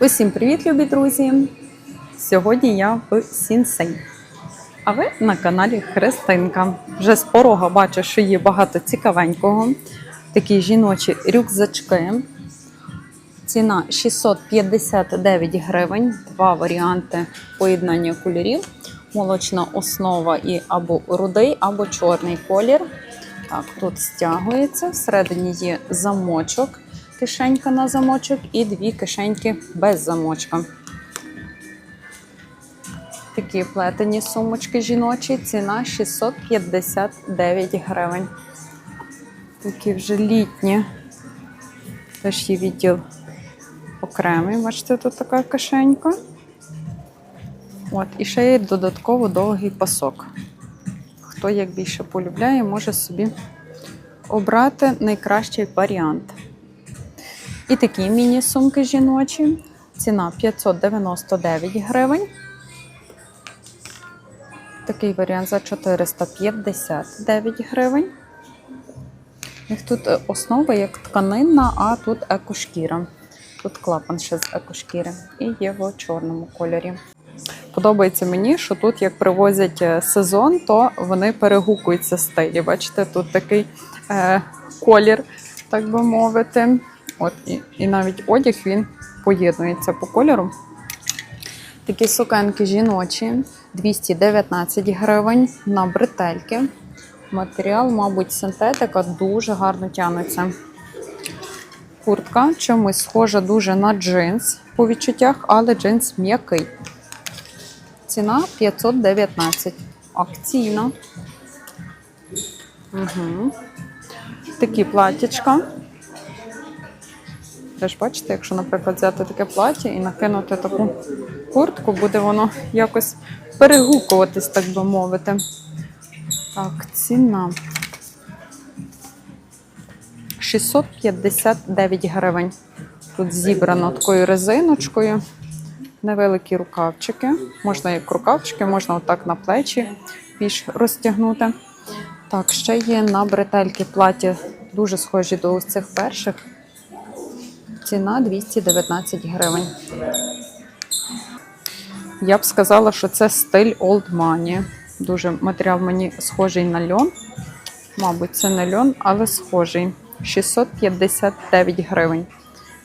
Усім привіт, любі друзі! Сьогодні я в Сінсей. А ви на каналі Христинка. Вже з порога бачу, що є багато цікавенького. Такі жіночі рюкзачки. Ціна 659 гривень. Два варіанти поєднання кольорів. Молочна основа і або рудий, або чорний колір. Так, тут стягується. Всередині є замочок, кишенька на замочок, і дві кишеньки без замочка. Такі плетені сумочки жіночі. Ціна 659 гривень. Такі вже літні. Теж є відділ окремий. Бачите, тут така кишенька. От, і ще є додатково довгий пасок. Хто як більше полюбляє, може собі обрати найкращий варіант. І такі міні-сумки жіночі. Ціна 599 гривень. Такий варіант за 459 гривень. Їх тут е, основа як тканинна, а тут екошкіра. Тут клапан ще з екошкіри. І є в чорному кольорі. Подобається мені, що тут, як привозять е, сезон, то вони перегукуються стилі. Бачите, тут такий е, колір, так би мовити. От, і, і навіть одяг він поєднується по кольору. Такі сукенки жіночі 219 гривень на бретельки. Матеріал, мабуть, синтетика дуже гарно тягнеться. Куртка чомусь схожа дуже на джинс по відчуттях, але джинс м'який. Ціна 519. Акційна. Угу. Такі платічка. Теж бачите, якщо, наприклад, взяти таке плаття і накинути таку куртку, буде воно якось перегукуватись, так би мовити. Так, ціна 659 гривень. Тут зібрано такою резиночкою. Невеликі рукавчики. Можна як рукавчики, можна отак на плечі більш розтягнути. Так, ще є на бретельки плаття дуже схожі до ось цих перших. Ціна 219 гривень. Я б сказала, що це стиль Old Money. Дуже матеріал мені схожий на льон. Мабуть, це не льон, але схожий. 659 гривень.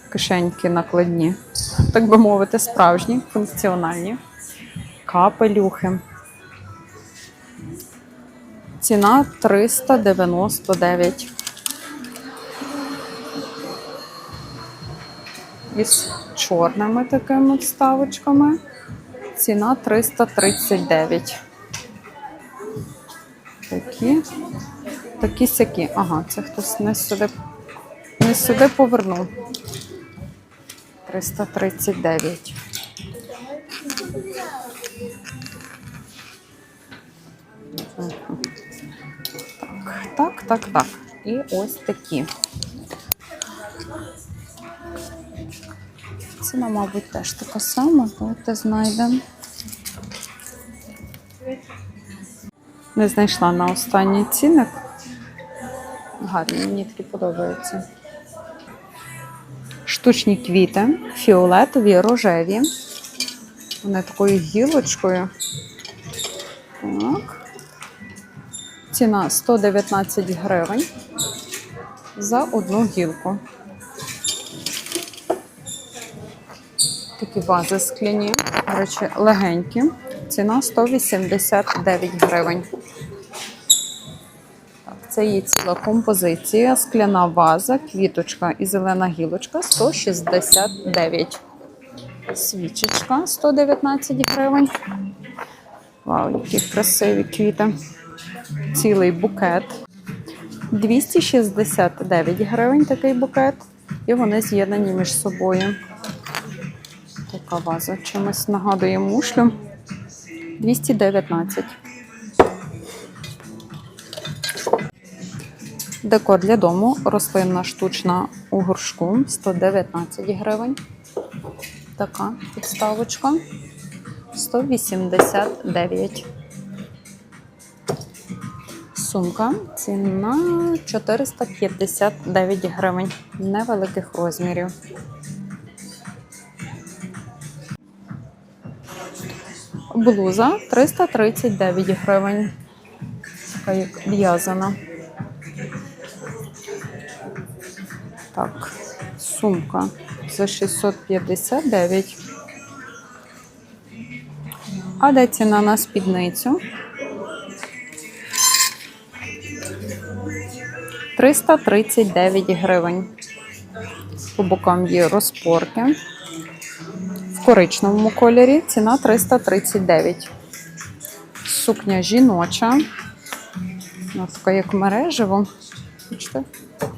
Кишеньки накладні. Так би мовити, справжні, функціональні. Капелюхи. Ціна 399. Із чорними такими вставочками. Ціна 339. Такі. Такі сякі. Ага, це хтось не сюди, не сюди повернув. 339. Так, так, так, так. І ось такі. Ціна, мабуть, теж така сама, давайте знайдемо. Не знайшла на останній цінник. Гарні, мені такі подобаються. Штучні квіти, фіолетові, рожеві. Вони такою гілочкою. Так. Ціна 119 гривень за одну гілку. Такі вази скляні, до речі, легенькі. Ціна 189 гривень. Це є ціла композиція, скляна ваза, квіточка і зелена гілочка 169. Свічечка 119 гривень. Вау, які красиві квіти. Цілий букет. 269 гривень такий букет. І вони з'єднані між собою. Така ваза чимось нагадує мушлю. 219. Декор для дому. Рослинна штучна у горшку 119 гривень. Така підставочка 189. Сумка. Ціна 459 гривень. Невеликих розмірів. Блуза 339 гривень. Така як в'язана. Так, сумка за 659. А де ціна на спідницю? 339 гривень. По бокам є розпорки. В коричневому кольорі ціна 339. Сукня жіноча. Вона така як мережево. Бачите?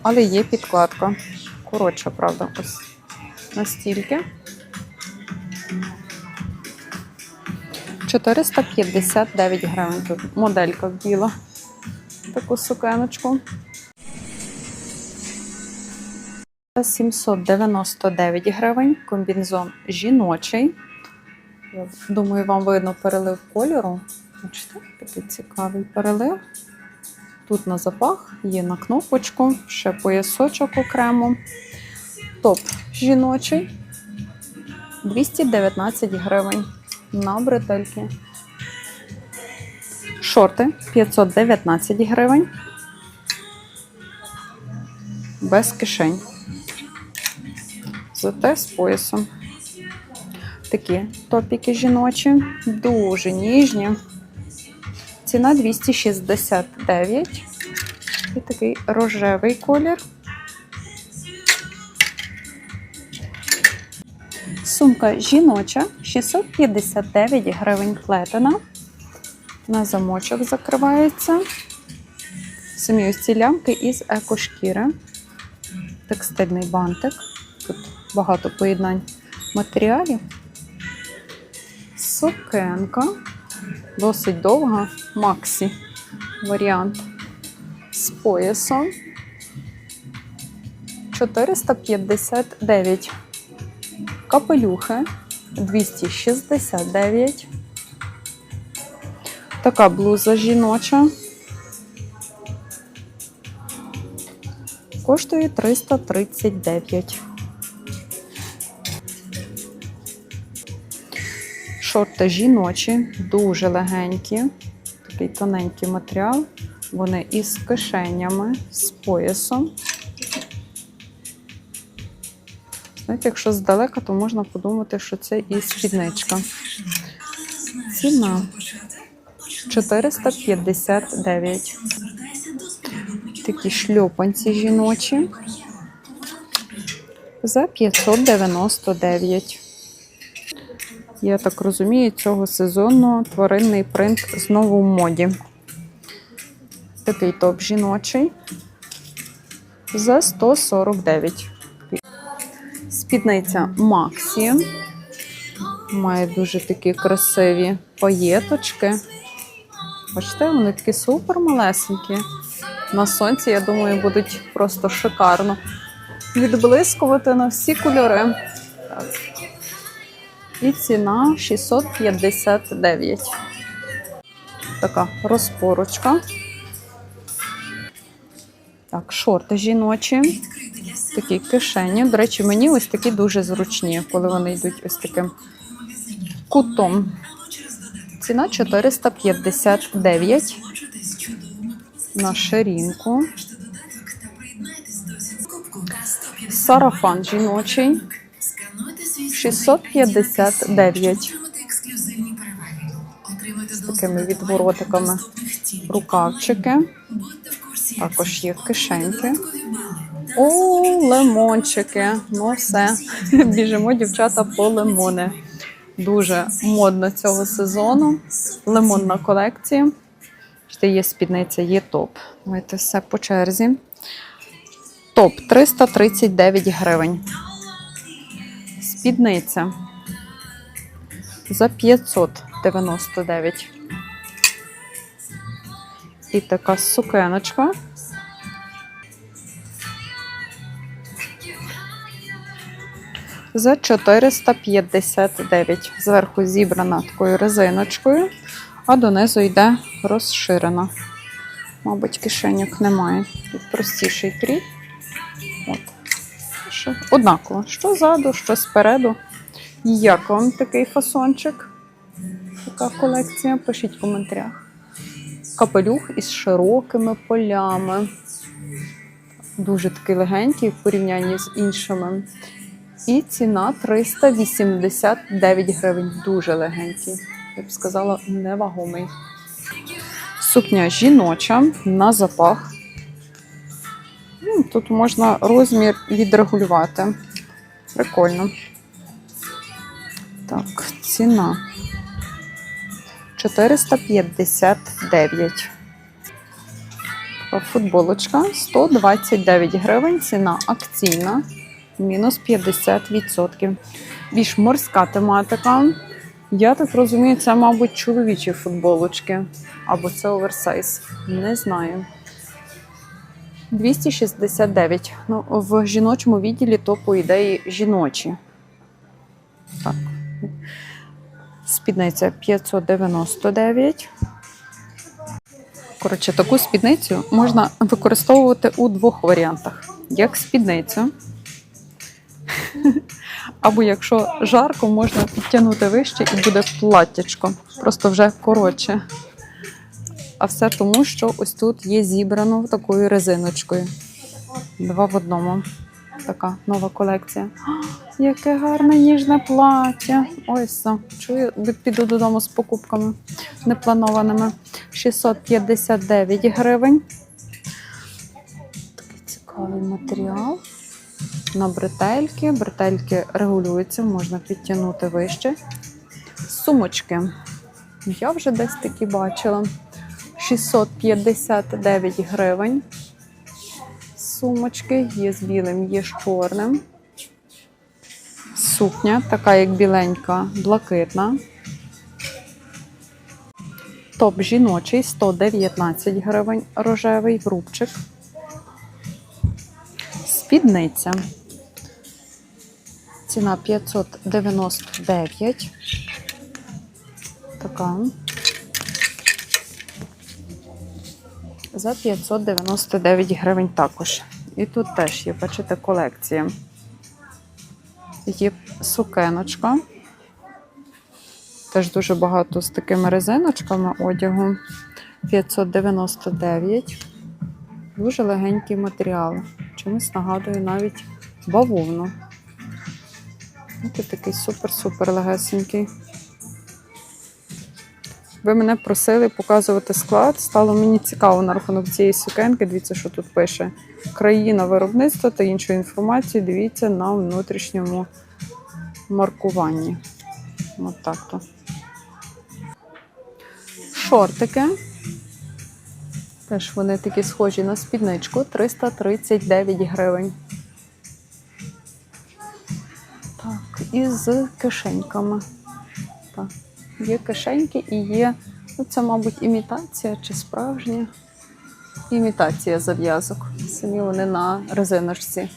Але є підкладка. Коротша, правда, ось настільки. 459 гривень. Тут моделька біла. Таку сукеночку. 799 гривень. Комбінзон жіночий. Думаю, вам видно перелив кольору. Бачите, такий цікавий перелив. Тут на запах є на кнопочку, ще поясочок окремо. Топ жіночий 219 гривень на бретельки. Шорти 519 гривень. Без кишень. Зате з поясом. Такі топіки жіночі, дуже ніжні. Ціна 269. І такий рожевий колір. Сумка жіноча 659 гривень плетена. На замочок закривається. Самі ось ці лямки із екошкіри. Текстильний бантик. Багато поєднань матеріалів. Сукенка. Досить довга. Максі варіант. З поясом. 459. Капелюхи 269. Така блуза жіноча. Коштує 339. Шорти жіночі, дуже легенькі, такий тоненький матеріал. Вони із кишенями, з поясом. Знаєте, якщо здалека, то можна подумати, що це і спідничка. Ціна 459. Такі шльопанці жіночі за 599. Я так розумію, цього сезону тваринний принт знову в моді. Такий топ жіночий за 149. Спідниця Максі. Має дуже такі красиві паєточки. Бачите, вони такі супер малесенькі. На сонці, я думаю, будуть просто шикарно відблискувати на всі кольори. Так. І ціна 659. Така розпорочка. Так, шорти жіночі. Такі кишені. До речі, мені ось такі дуже зручні, коли вони йдуть ось таким кутом. Ціна 459 на ширинку. Сарафан жіночий 659 з такими відворотиками рукавчики. Також є кишеньки. О, лимончики. Ну все. Біжимо, дівчата, по лимони. Дуже модно цього сезону. Лимонна колекція. Є спідниця, є топ. Давайте все по черзі. Топ 339 гривень. Спідниця за 599. І така сукеночка. За 459. Зверху зібрана такою резиночкою, а донизу йде розширена. Мабуть, кишеньок немає. Тут простіший крій. От. Однаково, що ззаду, що спереду. Як вам такий фасончик? така колекція. Пишіть в коментарях. Капелюх із широкими полями. Дуже такий легенький в порівнянні з іншими. І ціна 389 гривень. Дуже легенький. Я б сказала, невагомий. Сукня жіноча на запах. Ну, Тут можна розмір відрегулювати. Прикольно. Так, ціна 459. Футболочка 129 гривень, ціна акційна, мінус 50%. Більш морська тематика. Я так розумію, це, мабуть, чоловічі футболочки. Або це оверсайз. Не знаю. 269. Ну, в жіночому відділі то, по ідеї, жіночі. Так. Спідниця 599. Коротше, таку спідницю можна використовувати у двох варіантах: як спідницю. Або якщо жарко, можна підтягнути вище і буде платтячко. Просто вже коротше. А все тому, що ось тут є зібрано такою резиночкою. Два в одному. Така нова колекція. А, яке гарне ніжне плаття. Ось все. Чую, піду додому з покупками непланованими. 659 гривень. Такий цікавий матеріал. На бретельки. Бретельки регулюються, можна підтягнути вище. Сумочки. Я вже десь такі бачила. 659 гривень. Сумочки є з білим, є з чорним. Сукня, така як біленька, блакитна. Топ жіночий 119 гривень, рожевий рубчик. Спідниця. Ціна 599. Така. За 599 гривень також. І тут теж є, бачите, колекція. Є сукеночка. Теж дуже багато з такими резиночками одягу. 599. Дуже легенький матеріал. Чомусь нагадує навіть бавовну. Ось такий супер-супер легесенький. Ви мене просили показувати склад. Стало мені цікаво на рахунок цієї сукенки. Дивіться, що тут пише. Країна виробництва та іншу інформацію дивіться на внутрішньому маркуванні. От так то. Шортики. Теж вони такі схожі на спідничку. 339 гривень. Так, і з кишеньками. Так. Є кишеньки і є, ну це, мабуть, імітація чи справжня імітація зав'язок. Самі вони на резиночці.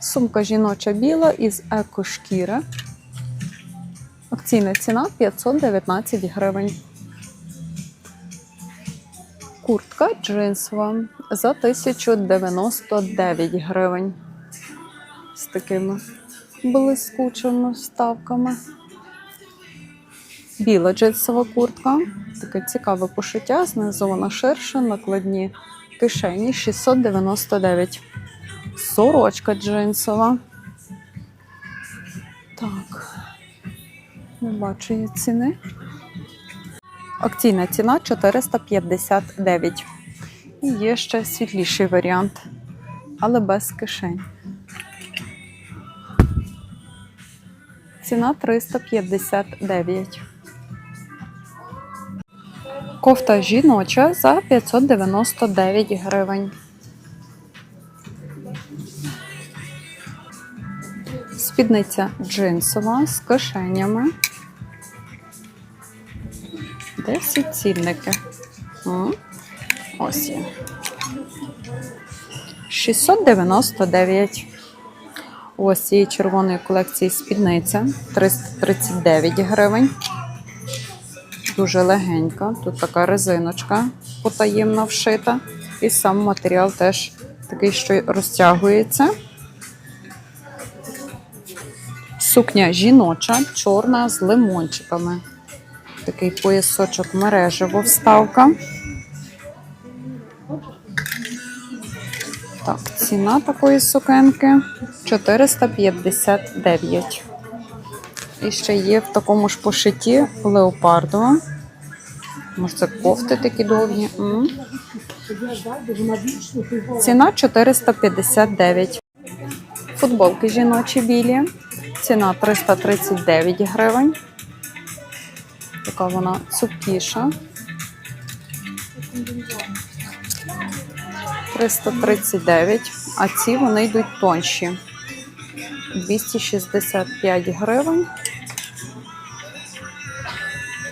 Сумка жіноча біла із екошкіри. Акційна ціна 519 гривень. Куртка джинсова за 1099 гривень. З такими блискучими вставками. Біла джинсова куртка. Таке цікаве пошиття, знизу вона ширша, накладні кишені 699. Сорочка джинсова. Так, не бачу її ціни. Акційна ціна 459. І є ще світліший варіант, але без кишень. Ціна 359. Кофта жіноча за 599 гривень. Спідниця джинсова з кишенями. Де всі цінники? Ось є. 699. Ось цієї червоної колекції спідниця 339 гривень. Дуже легенька. Тут така резиночка потаємна вшита. І сам матеріал теж такий, що розтягується. Сукня жіноча, чорна з лимончиками. Такий поясочок мережево вставка. Так, ціна такої сукенки 459. І ще є в такому ж пошиті леопардова. Може, це кофти такі довгі. М. Ціна 459. Футболки жіночі білі. Ціна 339 гривень. Така вона цупкіша. 339, а ці вони йдуть тонші. 265 гривень.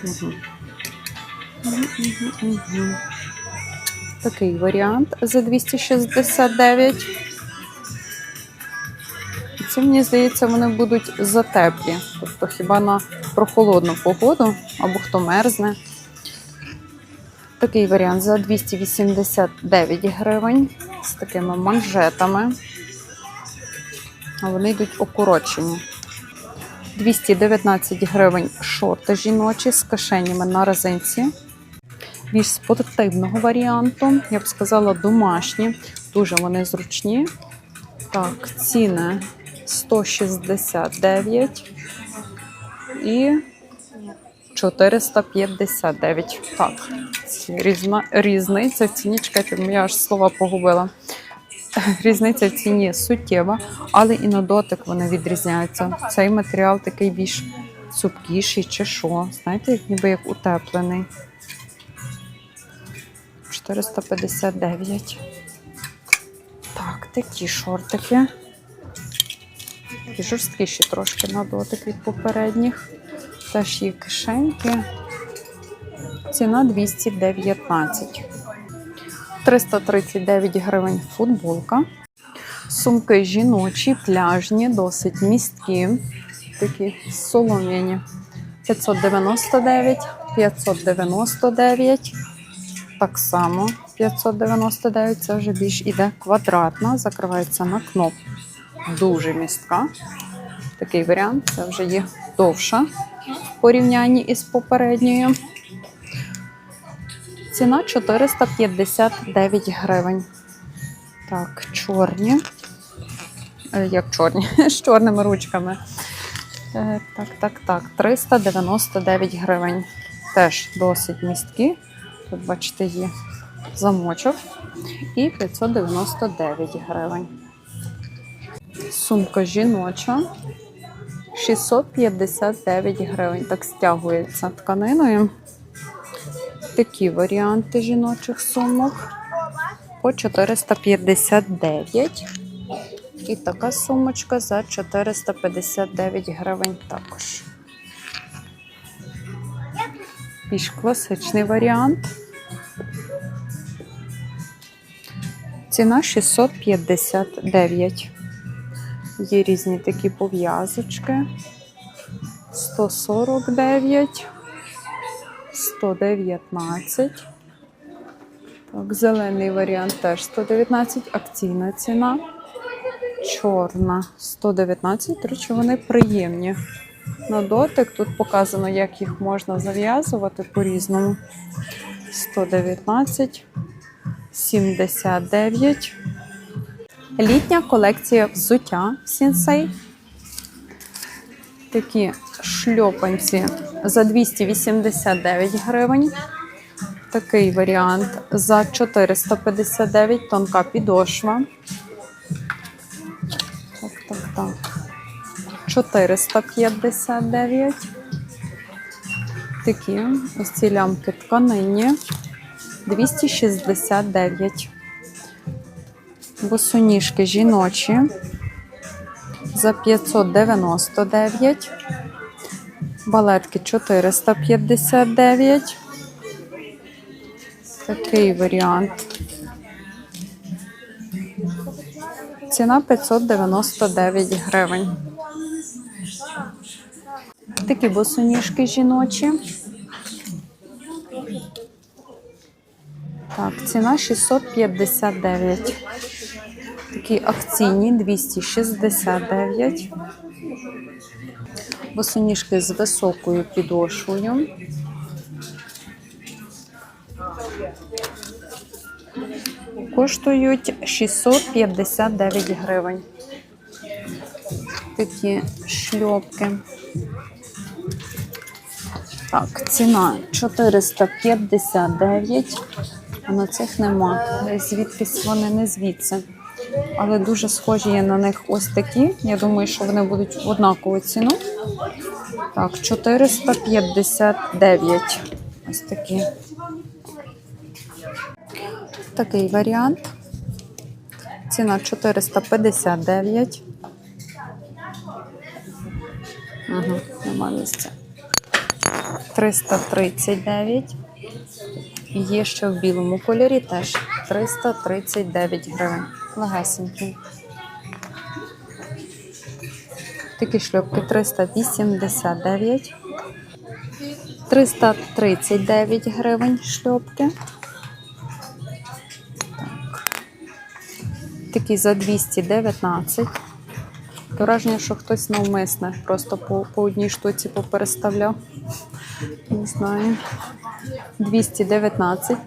Угу. Угу. Такий варіант за 269. Ці, мені здається, вони будуть затеплі. Тобто хіба на прохолодну погоду або хто мерзне. Такий варіант за 289 гривень з такими манжетами. А вони йдуть укорочені. 219 гривень шорти жіночі з кишенями на резинці. Більш спортивного варіанту, я б сказала, домашні. Дуже вони зручні. Так, ціни 169 і 459. Так, різна, різниця в ціні, чекайте, я аж слова погубила. Різниця в ціні суттєва, але і на дотик вони відрізняються. Цей матеріал такий більш цупкіший чи що. Знаєте, ніби як утеплений. 459. Так, такі шортики. Такі жорсткіші трошки на дотик від попередніх. Теж є кишеньки. Ціна 219. 339 гривень футболка. Сумки жіночі, пляжні, досить місткі. Такі солом'яні. 599, 599. Так само 599. Це вже більш іде квадратна, закривається на кнопку. Дуже містка. Такий варіант. Це вже є довша в порівнянні із попередньою. Ціна 459 гривень. Так, чорні. Е, Як чорні? З чорними ручками. Е, Так, так, так. 399 гривень. Теж досить місткі. Тут, бачите, є замочок. І 599 гривень. Сумка жіноча. 659 гривень. Так стягується тканиною. Такі варіанти жіночих сумок по 459. І така сумочка за 459 гривень також. Більш класичний варіант. Ціна 659. Є різні такі пов'язочки. 149. 119. Так, зелений варіант теж 119, акційна ціна. Чорна 119. До речі, вони приємні. На дотик тут показано, як їх можна зав'язувати по-різному. 119, 79. Літня колекція взуття Сінсей. Такі шльопанці за 289 гривень. Такий варіант за 459 тонка підошва. Так, так, так. 459. Такі ось ці лямки тканині. 269. Босоніжки жіночі за 599. Балетки 459. Такий варіант. Ціна 599 гривень. Такі босоніжки жіночі. Так, ціна 659. Такі акційні 269 босоніжки з високою підошвою. Коштують 659 гривень. Такі шльопки. Так, ціна 459, а на цих нема. Звідкись вони не звідси. Але дуже схожі є на них ось такі. Я думаю, що вони будуть в однакову ціну. Так, 459. Ось такі. Такий варіант. Ціна 459. Угу, нема місця. 339. Є ще в білому кольорі теж 339 гривень. Легесенький. Такі шльопки 389. 339 гривень шльопки. Так. Такі за 219. Враження, що хтось навмисне, просто по, по одній штуці попереставляв. Не знаю. 219.